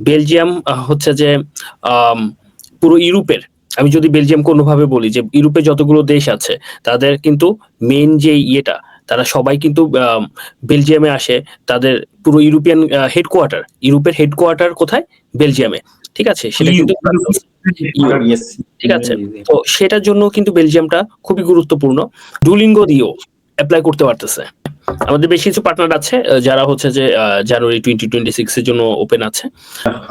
Belgium হচ্ছে যে পুরো ইউরোপের আমি যদি বেলজিয়াম কোনোভাবে বলি যে ইউরোপে যতগুলো দেশ আছে তাদের কিন্তু মেইন যে ইয়েটা তারা সবাই কিন্তু বেলজিয়ামে আসে তাদের পুরো ইউরোপিয়ান হেডকোয়ার্টার ইউরোপের হেডকোয়ার্টার কোথায়? বেলজিয়ামে ঠিক আছে? সেটা কিন্তু ঠিক আছে? তো সেটার জন্য কিন্তু বেলজিয়ামটা খুবই গুরুত্বপূর্ণ। ডুলিঙ্গো দিয়েও অ্যাপ্লাই করতে পারতেছে। আমাদের বেশ কিছু পার্টনার আছে যারা হচ্ছে যে জানুয়ারি টোয়েন্টি টোয়েন্টি সিক্স এর জন্য ওপেন আছে।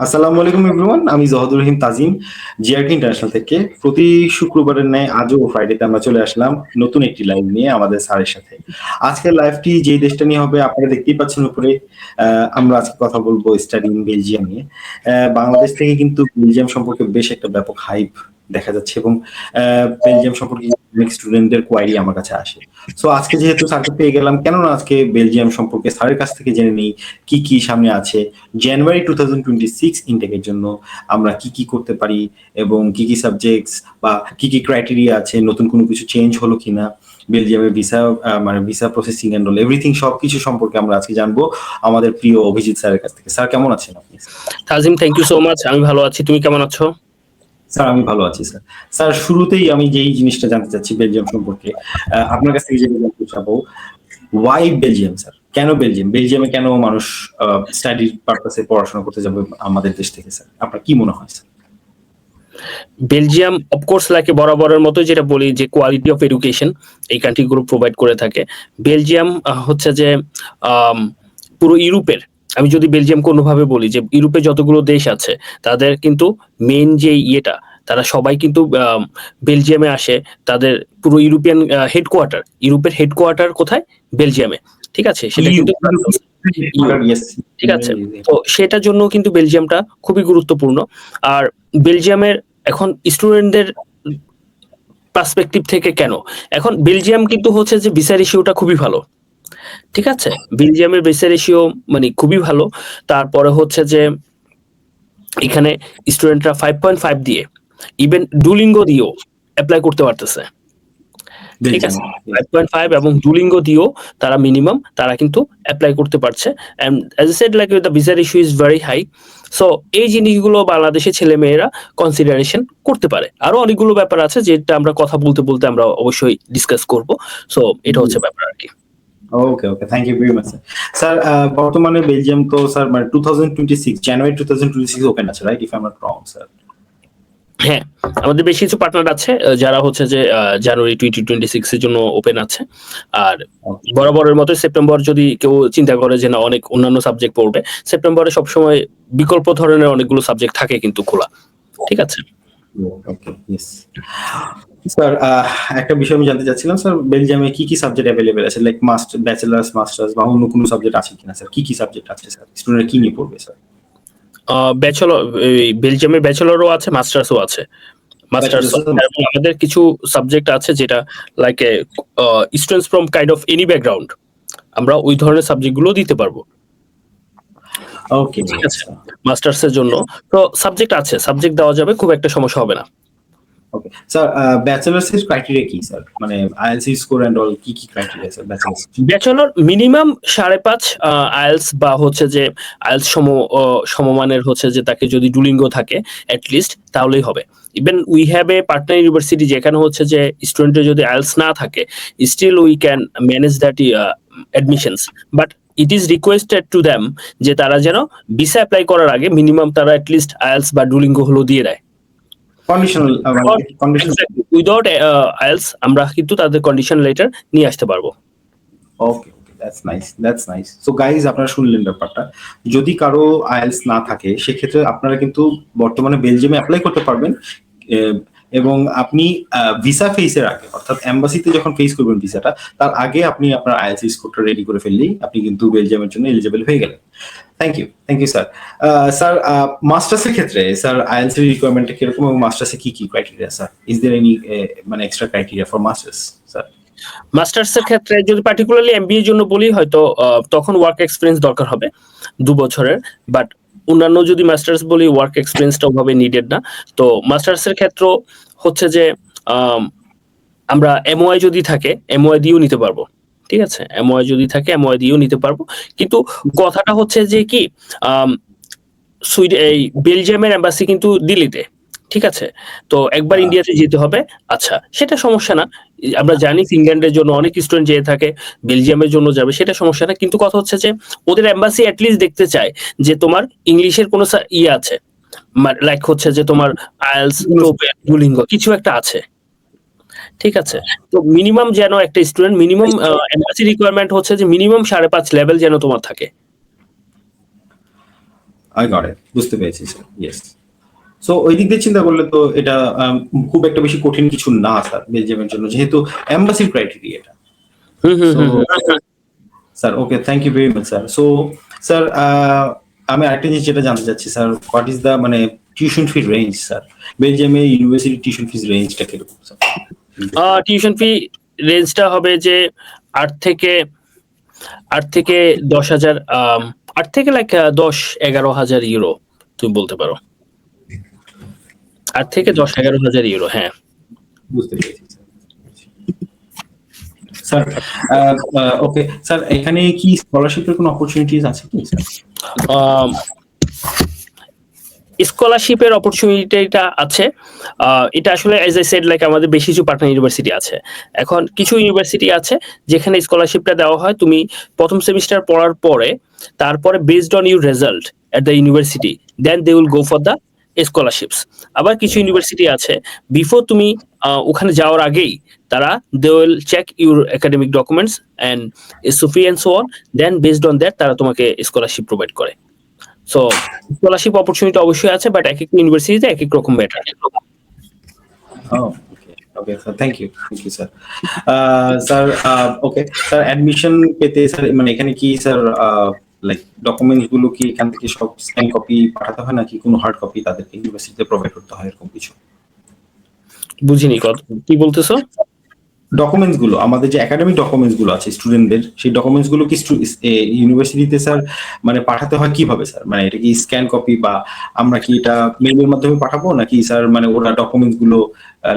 আসসালামু আলাইকুম এভরিওয়ান আমি জহাদুর রহিম তাজিম জিআরটি ইন্টারন্যাশনাল থেকে। প্রতি শুক্রবারের ন্যায় আজও ফ্রাইডেতে আমরা চলে আসলাম নতুন একটি লাইভ নিয়ে আমাদের স্যারের সাথে। আজকের লাইভটি যে দেশটা নিয়ে হবে, আপনারা দেখতেই পাচ্ছেন উপরে আমরা আজকে কথা বলব স্টাডি ইন বেলজিয়াম নিয়ে। বাংলাদেশ থেকে কিন্তু বেলজিয়াম সম্পর্কে বেশ একটা ব্যাপক হাইপ দেখা যাচ্ছে এবং বেলজিয়াম সম্পর্কে অনেক স্টুডেন্টদের কোয়ারি আমার কাছে আসে। সো আজকে যেহেতু স্যারকে পেয়ে গেলাম, কেননা আজকে বেলজিয়াম সম্পর্কে স্যারের কাছ থেকে জেনে নেই কি কি সামনে আছে। January two thousand twenty six ইনটেকের জন্য আমরা কি কি করতে পারি এবং কি কি সাবজেক্টস বা কি কি ক্রাইটেরিয়া আছে, নতুন কোনো কিছু চেঞ্জ হলো কিনা বেলজিয়ামের ভিসা মানে visa processing and all everything সবকিছু সম্পর্কে আমরা আজকে জানব আমাদের প্রিয় অভিজিৎ স্যারের কাছ থেকে। স্যার কেমন আছেন আপনি? Tazim thank you so much আমি ভালো আছি। তুমি কেমন আছো? স্যার, আমি ভালো আছি, স্যার। স্যার, শুরুতেই আমি যেই জিনিসটা জানতে চাচ্ছি বেলজিয়াম সম্পর্কে আপনার কাছ থেকে জানতে চাবো ওয়াই বেলজিয়াম স্যার কেন বেলজিয়াম বেলজিয়ামে কেন মানুষ স্টাডি পারপাসে পড়াশোনা করতে যাবে আমাদের দেশ থেকে স্যার আপনার কি মনে হয় স্যার বেলজিয়াম অফকোর্স লাইকে বরাবরের মতো যেটা বলি, যে কোয়ালিটি অফ এডুকেশন এই কান্ট্রিগুলো প্রোভাইড করে থাকে। বেলজিয়াম হচ্ছে যে পুরো ইউরোপের আমি যদি বেলজিয়াম কোনোভাবে বলি যে ইউরোপে যতগুলো দেশ আছে তাদের কিন্তু মেন যে ইয়েটা তারা সবাই কিন্তু বেলজিয়ামে আসে তাদের পুরো ইউরোপিয়ান হেডকোয়ার্টার ইউরোপের হেডকোয়ার্টার কোথায়? বেলজিয়ামে ঠিক আছে? সেটা কিন্তু ঠিক আছে? তো সেটার জন্য কিন্তু বেলজিয়ামটা খুবই গুরুত্বপূর্ণ। আর বেলজিয়ামের এখন স্টুডেন্টদের পার্সপেক্টিভ থেকে কেন? এখন বেলজিয়াম কিন্তু হচ্ছে যে ভিসা রেশিওটা খুবই ভালো। ঠিক আছে? বেলজিয়ামের ভিসা রেশিও মানে খুবই ভালো। তারপরে হচ্ছে যে এখানে স্টুডেন্টরা ফাইভ পয়েন্ট ফাইভ দিয়ে ইভেন ডুলিঙ্গো দিয়েও অ্যাপ্লাই করতে পারতেছে। ঠিক আছে? ফাইভ পয়েন্ট ফাইভ এবং ডুলিঙ্গো দিয়েও তারা মিনিমাম তারা কিন্তু অ্যাপ্লাই করতে পারছে। And as said like the visa issue is very high so এই জিনিসগুলো বাংলাদেশের ছেলে মেয়েরা কনসিডারেশন করতে পারে। আরও অনেকগুলো ব্যাপার আছে যেটা আমরা কথা বলতে বলতে আমরা অবশ্যই ডিসকাস করব। সো এটা হচ্ছে ব্যাপার আর কি। Okay okay thank you very much sir বর্তমানে বেলজিয়াম তো স্যার মানে two thousand twenty six January two thousand twenty six open আছে right if I not wrong sir হ্যাঁ আমাদের বেশ কিছু পার্টনার আছে যারা হচ্ছে যে জানুয়ারি টোয়েন্টি টোয়েন্টি সিক্স এর জন্য ওপেন আছে। আর বরাবরের মতো সেপ্টেম্বর যদি কেউ চিন্তা করে যে না অনেক অন্যান্য সাবজেক্ট পড়বে সেপ্টেম্বরে সবসময় বিকল্প ধরনের অনেকগুলো সাবজেক্ট থাকে কিন্তু খোলা। ঠিক আছে? ওকে ইয়েস স্যার একটা বিষয় আমি জানতে চাচ্ছিলাম স্যার বেলজিয়ামে কি কি সাবজেক্ট অ্যাভেলেবেল আছে? লাইক মাস্টার ব্যাচেলার্স মাস্টার্স বা অন্য কোনো সাবজেক্ট আছে কিনা স্যার কি কি সাবজেক্ট আছে স্যার স্টুডেন্ট কি নিয়ে পড়বে স্যার ব্যাচেলর বেলজিয়ামের ব্যাচেলরও আছে মাস্টার্সও আছে। মাস্টার্স আমাদের কিছু সাবজেক্ট আছে যেটা like students from kind of any background আমরা ওই ধরনের সাবজেক্টগুলো দিতে পারব। ওকে ঠিক আছে। মাস্টার্স এর জন্য। তো সাবজেক্ট আছে সাবজেক্ট দেওয়া যাবে খুব একটা সমস্যা হবে না। কি এন্ড ব্যাচেলর মিনিমাম সাড়ে পাঁচ আইএলস বা হচ্ছে যে সম সমমানের হচ্ছে যে তাকে যদি ডুলিঙ্গো থাকে লিস্ট তাহলেই হবে। Even we have a partner university যেখানে হচ্ছে যে স্টুডেন্টের যদি আইএলস না থাকে still we can manage that admissions but it is requested to them যে তারা যেন ভিসা অ্যাপ্লাই করার আগে মিনিমাম তারা লিস্ট আইএলস বা ডুলিঙ্গো হলো দিয়ে দেয়। কন্ডিশনাল উইদাউট আইএলস আমরা কিন্তু তাদের কন্ডিশন লেটার নিয়ে আসতে পারব। Okay okay that's nice that's nice so guys আপনারা শুনলেন ব্যাপারটা। যদি কারও আইএলস না থাকে সেক্ষেত্রে আপনারা কিন্তু বর্তমানে বেলজিয়ামে অ্যাপ্লাই করতে পারবেন। এবং আপনি ভিসা ফেসের আগে অর্থাৎ এম্বাসিতে যখন ফেস করবেন ভিসাটা তার আগে আপনি আপনার আইএলস স্কোরটা রেডি করে ফেললেই আপনি কিন্তু বেলজিয়ামের জন্য এলিজিবল হয়ে গেলেন। Thank you thank you sir sir মাস্টার্সের ক্ষেত্রে স্যার আইএলস এর রিকোয়ারমেন্টটা কীরকম এবং মাস্টার্সে কি কি criteria sir is there any মানে extra criteria for masters sir masters এর ক্ষেত্রে যদি পার্টিকুলারলি এমবিএর জন্য বলি হয়তো তখন ওয়ার্ক এক্সপিরিয়েন্স দরকার হবে দু বছরের। বাট অন্যান্য যদি মাস্টার্স বলি ওয়ার্ক এক্সপিরিয়েন্সটা ওভাবে নিডেড না। তো মাস্টার্স এর ক্ষেত্র হচ্ছে যে আম, আমরা এমওআই যদি থাকে এমওআই দিয়েও নিতে পারব। ঠিক আছে? এমওআই যদি থাকে এমওআই দিয়েও নিতে পারব। কিন্তু কথাটা হচ্ছে যে কি সুইডে এই বেলজিয়ামের এম্বাসি কিন্তু দিল্লিতে ঠিক আছে? তো একবার হ্যাঁ। ইন্ডিয়াতে যেতে হবে। আচ্ছা সেটা সমস্যা না। আমরা জানি ফিনল্যান্ডের জন্য অনেক স্টুডেন্ট যেয়ে থাকে বেলজিয়ামের জন্য যাবে সেটা সমস্যা না। কিন্তু কথা হচ্ছে যে ওদের এম্বাসি অ্যাটলিস্ট দেখতে চায় যে তোমার ইংলিশের কোনো ইয়ে আছে। লাইক হচ্ছে যে তোমার আইএলস ডুলিঙ্গ কিছু একটা আছে। ঠিক আছে? তো মিনিমাম যেন একটা স্টুডেন্ট মিনিমাম এম্বাসি রিকোয়ারমেন্ট হচ্ছে যে মিনিমাম সাড়ে পাঁচ লেভেল যেন তোমার থাকে। আই গট ইট বুঝতে পেরেছি স্যার ইয়েস সো ওই দিক দিয়ে চিন্তা করলে তো এটা খুব একটা বেশি কঠিন কিছু না স্যার বেলজিয়ামের জন্য যেহেতু এম্বাসির ক্রাইটেরিয়া এটা। Hmm hmm hmm hmm. Sir okay thank you very much sir so sir আমি আরেকটা জিনিস যেটা জানতে চাচ্ছি স্যার হোয়াট ইজ দ্য মানে tuition fee range sir Belgium university tuition fees রেঞ্জটা কীরকম স্যার টিউশন ফি রেঞ্জটা হবে যে আট থেকে আট থেকে দশ হাজার আট থেকে লাইক দশ এগারো হাজার ইউরো তুমি বলতে পারো। আট থেকে দশ এগারো হাজার ইউরো হ্যাঁ। বুঝতে পেরেছি স্যার। ওকে স্যার এখানে কি স্কলারশিপের কোনো অপরচুনিটিস আছে কি স্যার? স্কলারশিপের অপরচুনিটিটা আছে। এটা আসলে এজ আই সেড লাইক আমাদের বেশ কিছু পার্টনার ইউনিভার্সিটি আছে। এখন কিছু ইউনিভার্সিটি আছে যেখানে স্কলারশিপটা দেওয়া হয়। তুমি প্রথম সেমিস্টার পড়ার পরে, তারপরে based on your result at the university then they will go for the scholarships আবার কিছু ইউনিভার্সিটি আছে। বিফোর তুমি ওখানে যাওয়ার আগেই, তারা they will check your academic documents and Sufi and so on then based on that তারা তোমাকে স্কলারশিপ প্রোভাইড করে। সো স্কলারশিপ অপরচুনিটি অবশ্যই আছে বাট এক এক ইউনিভার্সিটিতে এক এক রকম. Thank you, sir. Uh, sir, uh, okay. Sir, admission পেতে স্যার মানে এখানে কি স্যার লাইক ডকুমেন্টসগুলো কি এখান থেকে সব স্ক্যান কপি পাঠাতে হয় নাকি কোনো হার্ড কপি তাদেরকে ইউনিভার্সিটিতে প্রোভাইড করতে হয় এরকম কিছু বুঝিনি কত কি বলতেছো ডকুমেন্টসগুলো আমাদের যে একাডেমিক ডকুমেন্টসগুলো আছে স্টুডেন্টদের সেই ডকুমেন্টসগুলো কি ইউনিভার্সিটিতে স্যার মানে পাঠাতে হয় কীভাবে স্যার মানে এটা কি স্ক্যান কপি বা আমরা কি এটা মেইলের মাধ্যমে পাঠাবো নাকি স্যার মানে ওরা ডকুমেন্টসগুলো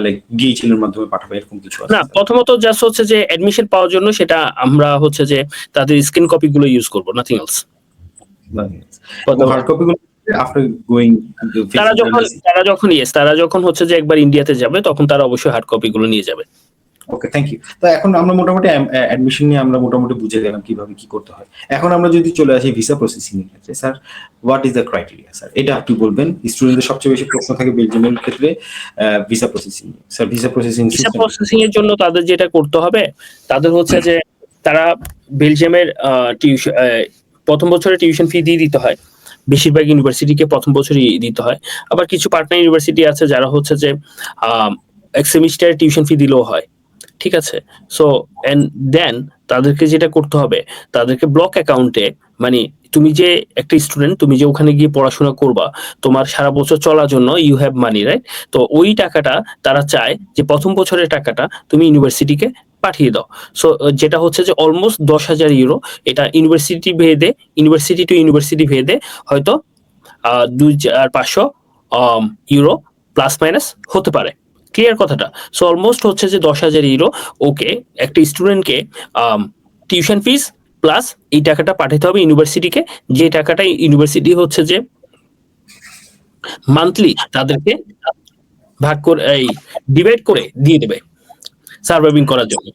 লাইক ডিএইচএল এর মাধ্যমে পাঠাবে এরকম কিছু আছে? না প্রথমত জাস্ট হচ্ছে যে অ্যাডমিশন পাওয়ার জন্য সেটা আমরা হচ্ছে যে তাদের স্ক্রিন কপি গুলো ইউজ করব নাথিং এলস হার্ড কপি গুলো আফটার গোয়িং তারা যখন তারা যখন ইয়েস তারা যখন হচ্ছে যে একবার ইন্ডিয়াতে যাবে তখন তারা অবশ্যই হার্ড কপি গুলো নিয়ে যাবে। ওকে থ্যাংক ইউ তো এখন আমরা মোটামুটি অ্যাডমিশন নিয়ে আমরা মোটামুটি বুঝে গেলাম কীভাবে কি করতে হয়। এখন আমরা যদি চলে আসি ভিসা প্রসেসিং এর ক্ষেত্রে sir what is the criteria sir এটা আপনি বলবেন? স্টুডেন্টদের সবচেয়ে বেশি প্রশ্ন থাকে বেলজিয়ামের ক্ষেত্রে visa processing sir visa processing visa processing এর জন্য তাদের যেটা করতে হবে তাদের হচ্ছে যে তারা বেলজিয়ামের টিউশন প্রথম বছরে টিউশন ফি দিয়ে দিতে হয়। বেশিরভাগ ইউনিভার্সিটিকে প্রথম বছরই দিতে হয়। আবার কিছু পার্টনার ইউনিভার্সিটি আছে যারা হচ্ছে যে এক সেমিস্টারে টিউশন ফি দিলেও হয়। ঠিক আছে? সো অ্যান্ড দেন তাদেরকে যেটা করতে হবে, তাদেরকে ব্লক অ্যাকাউন্টে মানে তুমি যে একটা স্টুডেন্ট তুমি যে ওখানে গিয়ে পড়াশোনা করবা, তোমার সারা বছর চলার জন্য ইউ হ্যাভ মানি রাইট তো ওই টাকাটা তারা চায় যে প্রথম বছরের টাকাটা তুমি ইউনিভার্সিটিকে পাঠিয়ে দাও। সো যেটা হচ্ছে যে অলমোস্ট দশ হাজার ইউরো এটা ইউনিভার্সিটি ভেদে ইউনিভার্সিটি টু ইউনিভার্সিটি ভেদে হয়তো দুই, চার, পাঁচশো ইউরো প্লাস মাইনাস হতে পারে। ক্লিয়ার কথাটা। সো অলমোস্ট হচ্ছে যে দশ হাজার ইউরো ওকে একটা স্টুডেন্টকে টিউশন ফিস প্লাস এই টাকাটা পাঠাতে হবে ইউনিভার্সিটিকে যে টাকাটা ইউনিভার্সিটি হচ্ছে যে মান্থলি তাদেরকে ভাগ করে এই ডিভাইড করে দিয়ে দেবে সার্ভাইভিং করার জন্য।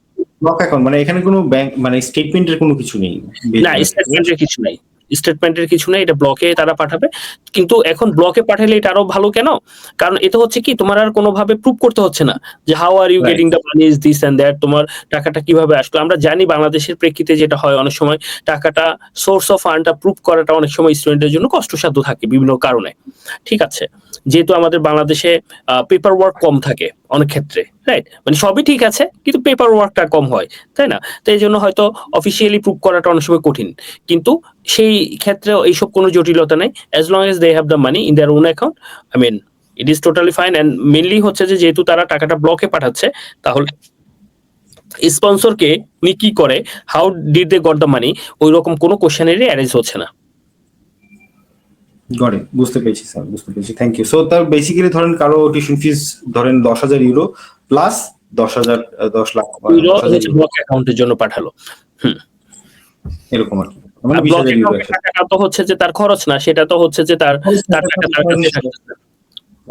ব্লক অ্যাকাউন্ট মানে এখানে কোনো ব্যাংক মানে স্টেটমেন্টের কোনো কিছু নেই। না স্টেটমেন্টের কিছু নাই। স্টেটমেন্টের কিছু নেই এটা ব্লকে তারা পাঠাবে। কিন্তু এখন ব্লকে পাঠালে এটা আরও ভালো কেন? কারণ এটা হচ্ছে কি তোমার আর কোনোভাবে প্রুভ করতে হচ্ছে না যে how are you. Getting the money is this and that তোমার টাকাটা কীভাবে আসলো। আমরা জানি বাংলাদেশের প্রেক্ষিতে যেটা হয় অনেক সময় টাকাটা সোর্স অফ ফান্ডটা প্রুফ করাটা অনেক সময় স্টুডেন্টের জন্য কষ্টসাধ্য থাকে বিভিন্ন কারণে। ঠিক আছে? যেহেতু আমাদের বাংলাদেশে পেপার ওয়ার্ক কম থাকে অনেক ক্ষেত্রে রাইট মানে সবই ঠিক আছে, কিন্তু পেপার ওয়ার্কটা কম হয়, তাই না? তো এই জন্য হয়তো অফিসিয়ালি প্রুভ করাটা অনেক সময় কঠিন। কিন্তু সেই ক্ষেত্রে এইসব কোনো জটিলতা নেই as long as they have the money in their own account I mean it is totally fine and mainly হচ্ছে যে যেহেতু তারা টাকাটা ব্লকে পাঠাচ্ছে, তাহলে স্পন্সরকে উনি কি করে how did they got the money ওই রকম কোনো কোশ্চেনেরই অ্যারেঞ্জ হচ্ছে না। গড়ে বুঝতে পেরেছি স্যার বুঝতে পেরেছি। থ্যাংক ইউ সো তার বেসিক্যালি ধরেন কারও টিউশন ফিস ধরেন দশ হাজার ইউরো প্লাস দশ হাজার দশ লাখ ইউরো ব্লক অ্যাকাউন্টের জন্য পাঠালো। এরকম আর কি। মানে টাকাটা তো হচ্ছে যে তার খরচ না সেটা তো হচ্ছে যে তার তার টাকা তার কাছে থাকতেছে।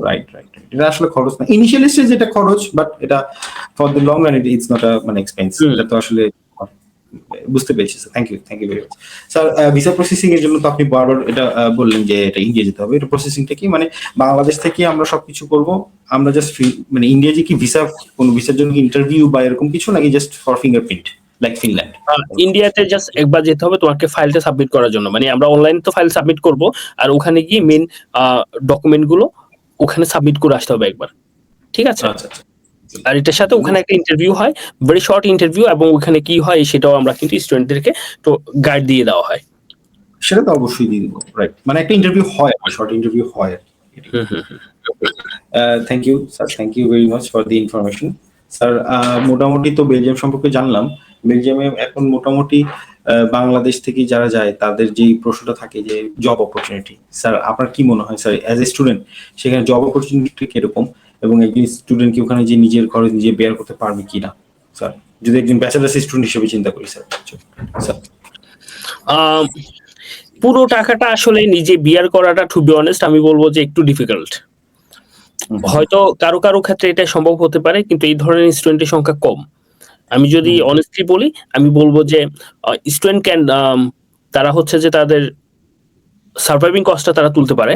রাইট রাইট এটা আসলে খরচ না। ইনিশিয়াল স্টেজ যেটা খরচ বাট এটা for the long run it it's not a মানে এক্সপেন্স এটা তো আসলে বুঝতে পেরেছি sir thank you thank you very much sir visa processing এর জন্য তো আপনি বারবার এটা বললেন যে এটা ইন্ডিয়া যেতে হবে। এটা প্রসেসিংটা কি? মানে বাংলাদেশ থেকে আমরা সবকিছু করব। আমরা জাস্ট মানে ইন্ডিয়া যে কি ভিসা কোন ভিসার জন্য ইন্টারভিউ বা এরকম কিছু নাকি just for fingerprint like Finland ইন্ডিয়াতে জাস্ট একবার যেতে হবে তোমাকে ফাইলটা সাবমিট করার জন্য। মানে আমরা অনলাইনে তো ফাইল সাবমিট করব আর ওখানে গিয়ে মেন ডকুমেন্টগুলো ওখানে সাবমিট করে আসতে হবে একবার। ঠিক আছে? আচ্ছা আচ্ছা। আর এটার সাথে ওখানে একটা ইন্টারভিউ হয় ভেরি শর্ট ইন্টারভিউ এবং ওখানে কি হয় সেটাও আমরা কিন্তু স্টুডেন্টদেরকে তো গাইড দিয়ে দেওয়া হয়। সেটা তো অবশ্যই দিয়ে দিব রাইট মানে একটা ইন্টারভিউ হয় শর্ট ইন্টারভিউ হয়। Thank you sir thank you very much for the information sir মোটামুটি তো বেলজিয়াম সম্পর্কে জানলাম। বেলজিয়ামে এখন মোটামুটি বাংলাদেশ থেকে যারা যায় তাদের যেই প্রশ্নটা থাকে যে জব অপরচুনিটি স্যার আপনার কি মনে হয় স্যার অ্যাজ এ স্টুডেন্ট সেখানে জব অপরচুনিটি কীরকম? এবং একজন স্টুডেন্ট কি ওখানে যে নিজের খরচ নিজে বেয়ার করতে পারবে কিনা স্যার যদি একজন ব্যাচেলার্স স্টুডেন্ট হিসেবে চিন্তা করি স্যার স্যার পুরো টাকাটা আসলে নিজে বিয়ার করাটা টু বি অনেস্ট আমি বলব যে একটু ডিফিকাল্ট হয়তো কারও কারও ক্ষেত্রে এটা সম্ভব হতে পারে কিন্তু এই ধরনের স্টুডেন্টের সংখ্যা কম। আমি যদি অনেস্টলি বলি আমি বলব যে স্টুডেন্ট ক্যান তারা হচ্ছে যে তাদের সার্ভাইভিং কস্টটা তারা তুলতে পারে।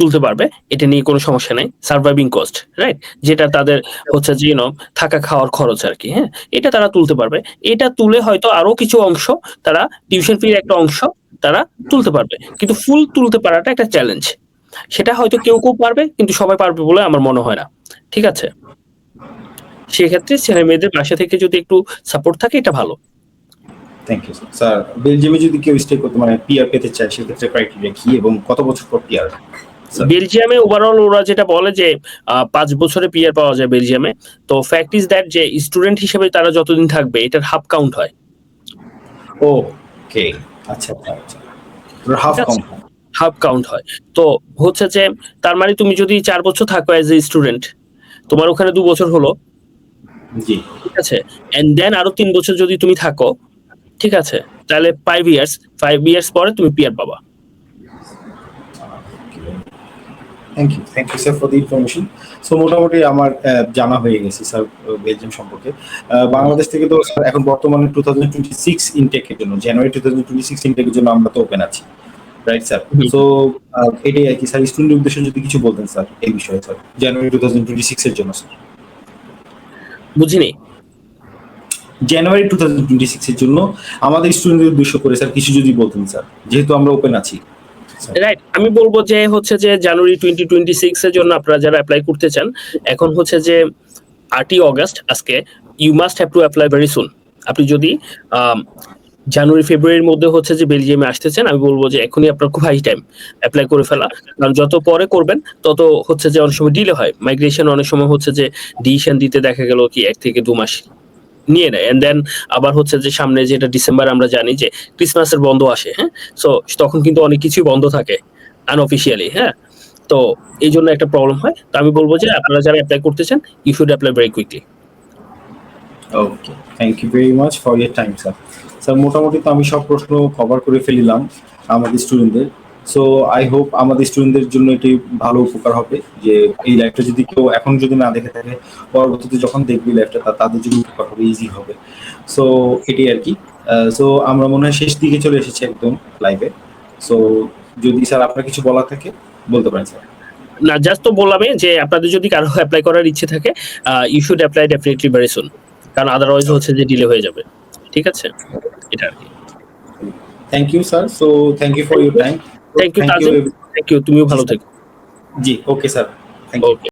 তুলতে পারবে, এটা নিয়ে কোনো সমস্যা নেই। সার্ভাইভিং কস্ট রাইট যেটা তাদের হচ্ছে যে থাকা খাওয়ার খরচ আর কি হ্যাঁ? এটা তারা তুলতে পারবে। এটা তুলে হয়তো আরও কিছু অংশ তারা টিউশন ফির একটা অংশ তারা তুলতে পারবে। কিন্তু ফুল তুলতে পারাটা একটা চ্যালেঞ্জ সেটা হয়তো কেউ কেউ পারবে, কিন্তু সবাই পারবে বলে আমার মনে হয় না। ঠিক আছে? সেক্ষেত্রে ছেলে মেয়েদের বাসা থেকে যদি একটু সাপোর্ট থাকে, এটা ভালো। থ্যাংক ইউ স্যার বেলজিয়ামে যদি কেউ স্টে করতে মানে পিআর পেতে চায়, সেক্ষেত্রে ক্রাইটেরিয়া কি এবং কত বছর পর পিআর। বেলজিয়ামে ওভারঅল ওরা যেটা বলে যে পাঁচ বছরে পিয়ার পাওয়া যায় বেলজিয়ামে তো ফ্যাক্ট ইজ দ্যাট যে স্টুডেন্ট হিসেবে তারা যতদিন থাকবে এটার হাফ কাউন্ট হয়। ওকে আচ্ছা আচ্ছা হাফ। কম হাফ কাউন্ট হয়। তো হচ্ছে যে তার মানে তুমি যদি চার বছর থাকো অ্যাজ এ স্টুডেন্ট তোমার ওখানে দু বছর হলো। জি। ঠিক আছে? এন্ড দেন আরও তিন বছর যদি তুমি থাকো ঠিক আছে? তাহলে ফাইভ ইয়ার্স ফাইভ ইয়ার্স পরে তুমি পিয়ার পাবা। Thank you thank you sir for the information so মোটামুটি আমার জানা হয়ে গেছে স্যার বেলজিয়াম সম্পর্কে। বাংলাদেশ থেকে তো স্যার এখন বর্তমানে টু থাউজেন্ড টোয়েন্টি সিক্স ইনটেকের জন্য January two thousand twenty six ইনটেকের জন্য আমরা তো ওপেন আছি রাইট স্যার। সো এটাই আর কি স্যার স্টুডেন্ট উদ্দেশ্যে যদি কিছু বলতেন স্যার এই বিষয়ে sir January two thousand twenty six এর জন্য স্যার বুঝিনি। January two thousand twenty six এর জন্য আমাদের স্টুডেন্টদের উদ্দেশ্য করে স্যার কিছু যদি বলতেন স্যার যেহেতু আমরা ওপেন আছি। রাইট আমি বলব যে হচ্ছে যে জানুয়ারি টোয়েন্টি টোয়েন্টি সিক্স এর জন্য আপনারা যারা অ্যাপ্লাই করতে চান, এখন হচ্ছে যে আটই অগস্ট আজকে you must have to apply very soon আপনি যদি জানুয়ারি ফেব্রুয়ারির মধ্যে হচ্ছে যে বেলজিয়ামে আসতেছেন আমি বলব যে এখনই আপনার খুব হাই টাইম অ্যাপ্লাই করে ফেলা। কারণ যত পরে করবেন, তত হচ্ছে যে অনেক সময় ডিলে হয়। মাইগ্রেশন অনেক সময় হচ্ছে যে ডিসিশন দিতে দেখা গেল কি এক থেকে দু মাস। নিয়ে নেয়। এন্ড দেন আবার হচ্ছে যে সামনে যেটা ডিসেম্বর আমরা জানি যে ক্রিসমাসের বন্ধ আসে হ্যাঁ? সো তখন কিন্তু অনেক কিছুই বন্ধ থাকে আনঅফিসিয়ালি হ্যাঁ? তো এই জন্য একটা প্রবলেম হয়। তো আমি বলব যে আপনারা যারা অ্যাপ্লাই করতে চান you should apply very quickly okay thank you very much for your time sir sir মোটামুটি তো আমি সব প্রশ্ন কভার করে ফেলিলাম আমাদের স্টুডেন্টদের সো আই হোপ আমাদের স্টুডেন্টদের জন্য এটি ভালো উপকার হবে যে এই লাইফটা যদি কেউ এখন যদি না দেখে থাকে পরবর্তীতে যখন দেখবে লাইফটা তাদের জন্য উপকার হবে ইজি হবে। সো এটাই আর কি। সো আমরা মনে হয় শেষ দিকে চলে এসেছি একদম লাইভে সো যদি স্যার আপনার কিছু বলা থাকে বলতে পারেন স্যার। না জাস্ট তো বললামই যে আপনাদের যদি কারও অ্যাপ্লাই করার ইচ্ছে থাকে you should apply definitely very soon কারণ আদারওয়াইজ হচ্ছে যে ডিলে হয়ে যাবে। ঠিক আছে? এটা আর কি। Thank you sir so thank you for your time Thank you Tazim. Thank you তুমিও ভালো থেকো জি okay sir thank you okay